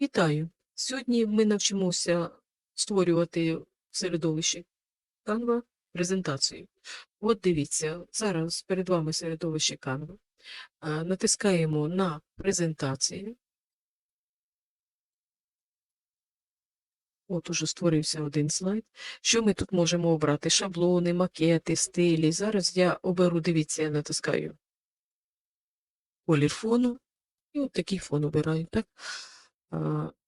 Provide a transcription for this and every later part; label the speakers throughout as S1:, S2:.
S1: Вітаю! Сьогодні ми навчимося створювати в середовищі Canva презентацію. От дивіться, зараз перед вами середовище Canva. Натискаємо на презентацію. От уже створився один слайд. Що ми тут можемо обрати? Шаблони, макети, стилі. Зараз я оберу, дивіться, я натискаю колір фону. І от такий фон обираю. Так?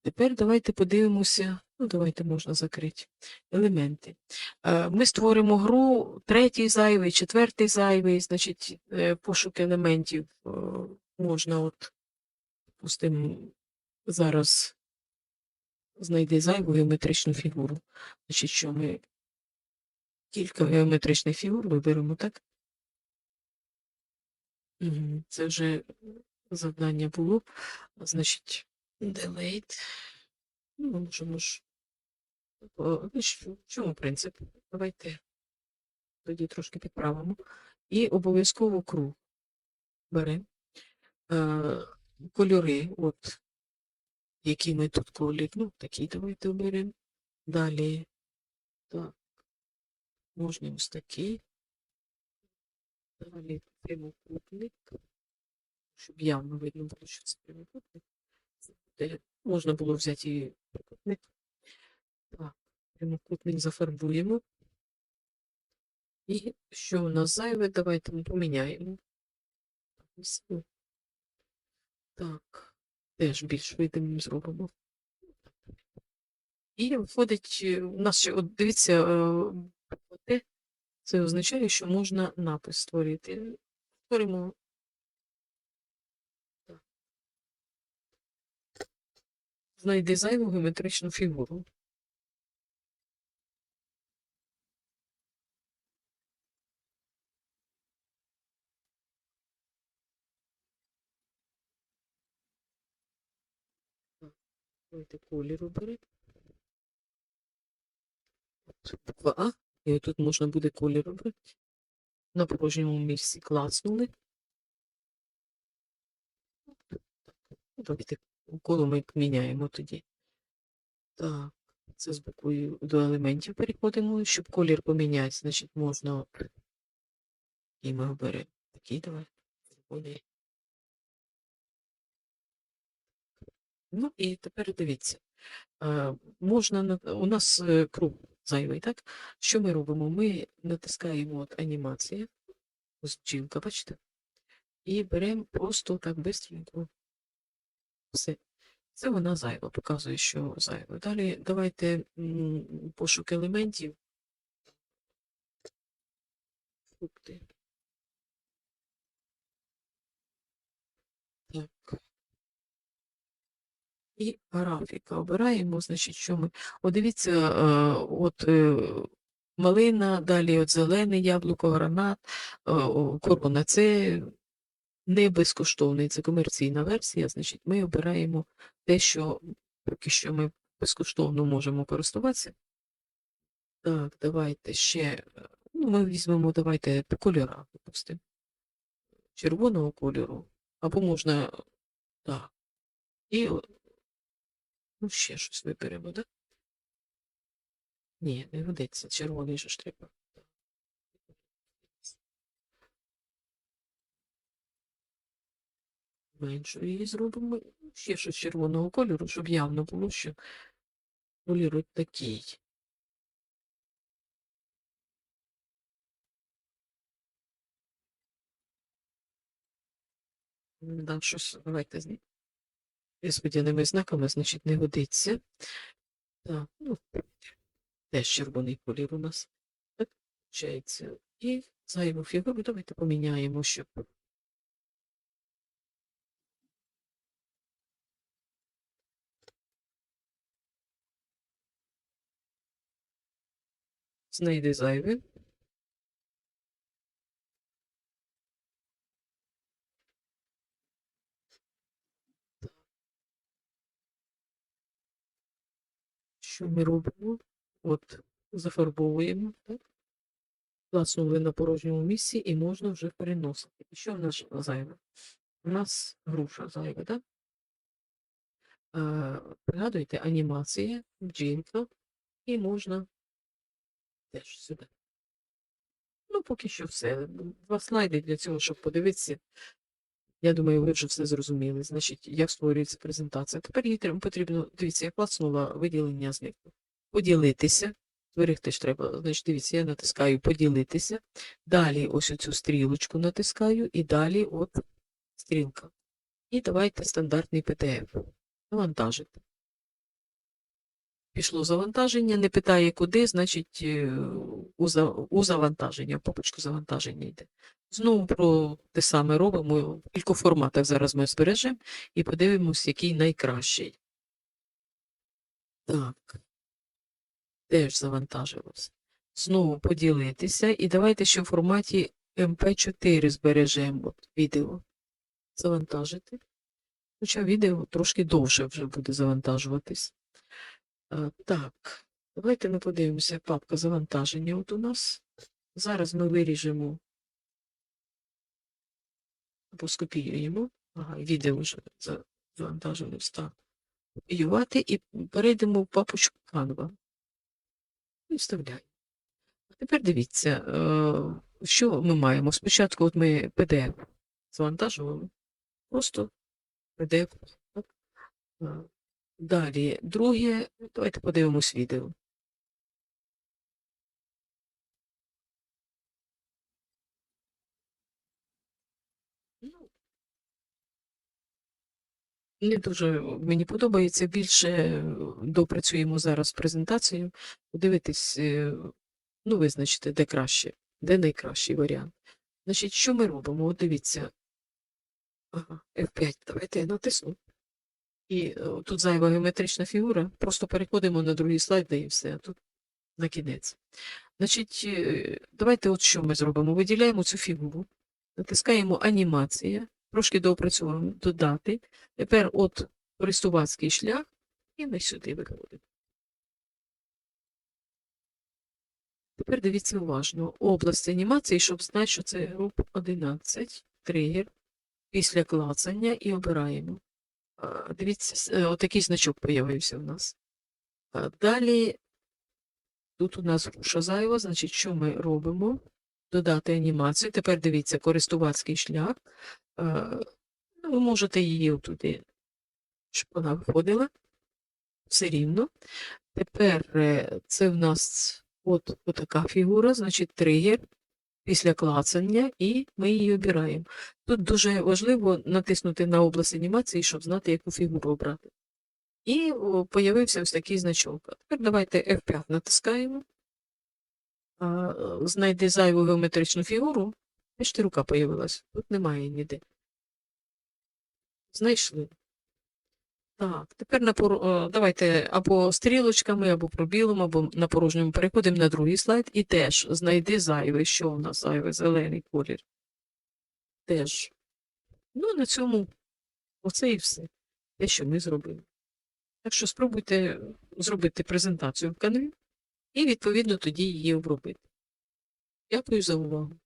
S1: Тепер давайте подивимося. Ну, давайте можна закрити. Елементи. А, ми створимо гру, третій зайвий, четвертий зайвий, значить, е, пошук елементів е, можна, от, допустимо, зараз знайти зайву геометричну фігуру. Значить, що ми кілька геометричних фігур виберемо, так? Це вже завдання було. Значить, delete. Ну, можемо ж. В чому принцип? Давайте тоді трошки підправимо. І обов'язково круг беремо. Е, кольори, от, які ми тут колір, ну, такі давайте оберемо. Далі, так, можна ось такий. Далі прямокутник, щоб явно видно було, що це прямокутник. Можна було взяти і прямокутник. Так, прямокутник зафарбуємо. І що у нас зайве, давайте ми поміняємо. Так, теж більш видимим зробимо. І виходить, у нас ще, от дивіться, це означає, що можна напис створити. Створимо. Знайди зайву геометричну фігуру. Давайте колір оберемо. І тут можна буде колір обрати. На порожньому місці клацнули. Ну, Давайте коло ми міняємо тоді. Так, це з буквою до елементів переходимо. Щоб колір поміняти, значить можна і ми оберемо. Такий давай. Ну і тепер дивіться. Е, можна у нас е, круг зайвий, так? Що ми робимо? Ми натискаємо от анімація, ось бджілка, бачите? І беремо просто так бистренько. Все. Це вона зайва, показує, що зайва. Далі давайте пошук елементів. Фрукти. Так. І графіка. Обираємо, значить, що ми. О, дивіться, е, от е, малина, далі от зелене яблуко, гранат, е, корона. Це не безкоштовний, це комерційна версія. Значить, ми обираємо те, що поки що ми безкоштовно можемо користуватися. Так, давайте ще. Ну, ми візьмемо, давайте по кольорах, допустимо. Червоного кольору. Або можна. Так. І Ну, ще щось виберемо, так? Ні, не годиться. Червоний же ж треба. Меншу її зробимо. Ще щось червоного кольору, щоб явно було, що колір такий. Да, щось, давайте з водяними знаками, значить, не годиться. Так, ну, теж червоний колір у нас. Так, виходить. І зайву фігуру давайте поміняємо, щоб знайди зайве. Що ми робимо? От зафарбовуємо, так? Клацнули на порожньому місці і можна вже переносити. І Що в нас зайве? У нас груша зайва, так? Пригадуйте, анімація, бджілка, і можна теж сюди. Ну, поки що все. Два слайди для цього, щоб подивитися. Я думаю, ви вже все зрозуміли. Значить, як створюється презентація. Тепер їй потрібно, дивіться, я клацнула виділення зникло. Поділитися. Зберегти ж треба. Значить, дивіться, я натискаю поділитися. Далі ось оцю стрілочку натискаю, і далі от стрілка. І давайте стандартний PDF. Завантажити. Пішло завантаження, не питає куди, значить е, у, завантаження, в папочку завантаження йде. Знову про те саме робимо. В кількох форматах зараз ми збережемо і подивимось, який найкращий. Так. Теж завантажилося. Знову поділитися. І давайте ще в форматі MP4 збережемо от, відео. Завантажити. Хоча відео трошки довше вже буде завантажуватись. А, так, давайте ми подивимося. Папка завантаження от у нас. Зараз ми виріжемо або скопіюємо. Ага, відео вже за- завантажилось. Так. Копіювати і перейдемо в папочку Canva. І вставляємо. А тепер дивіться, е, що ми маємо. Спочатку от ми PDF завантажували. Просто PDF. Далі, друге, давайте подивимось відео. Не дуже мені подобається. Більше е, допрацюємо зараз презентацію. Подивитись, е, ну, визначити, де краще, де найкращий варіант. Значить, що ми робимо? От дивіться. Ага, F5, давайте я натисну. І е, тут зайва геометрична фігура. Просто переходимо на другий слайд, і все. Тут на кінець. Значить, е, давайте от що ми зробимо. Виділяємо цю фігуру, натискаємо анімація, трошки доопрацьовуємо, додати. Тепер от користувацький шлях, і ми сюди виходимо. Тепер дивіться уважно. Область анімації, щоб знати, що це група 11, тригер, після клацання і обираємо. Дивіться, е, отакий значок появився у нас. Далі тут у нас груша зайва, значить, що ми робимо? Додати анімацію. Тепер дивіться, користувацький шлях. Ну, Ви можете її туди, щоб вона виходила. Все рівно. Тепер е, це в нас от, така фігура, значить тригер після клацання, і ми її обираємо. Тут дуже важливо натиснути на область анімації, щоб знати, яку фігуру обрати. І появився ось такий значок. Тепер давайте F5 натискаємо. Знайди зайву геометричну фігуру. Бачите, рука появилась. Тут немає ніде. Знайшли. Так, тепер на е, давайте або стрілочками, або пробілом, або на порожньому переходимо на другий слайд і теж знайди зайве, що в нас зайве, зелений колір. Теж. Ну, на цьому оце і все. Те, що ми зробили. Так що спробуйте зробити презентацію в канві і, відповідно, тоді її обробити. Дякую за увагу.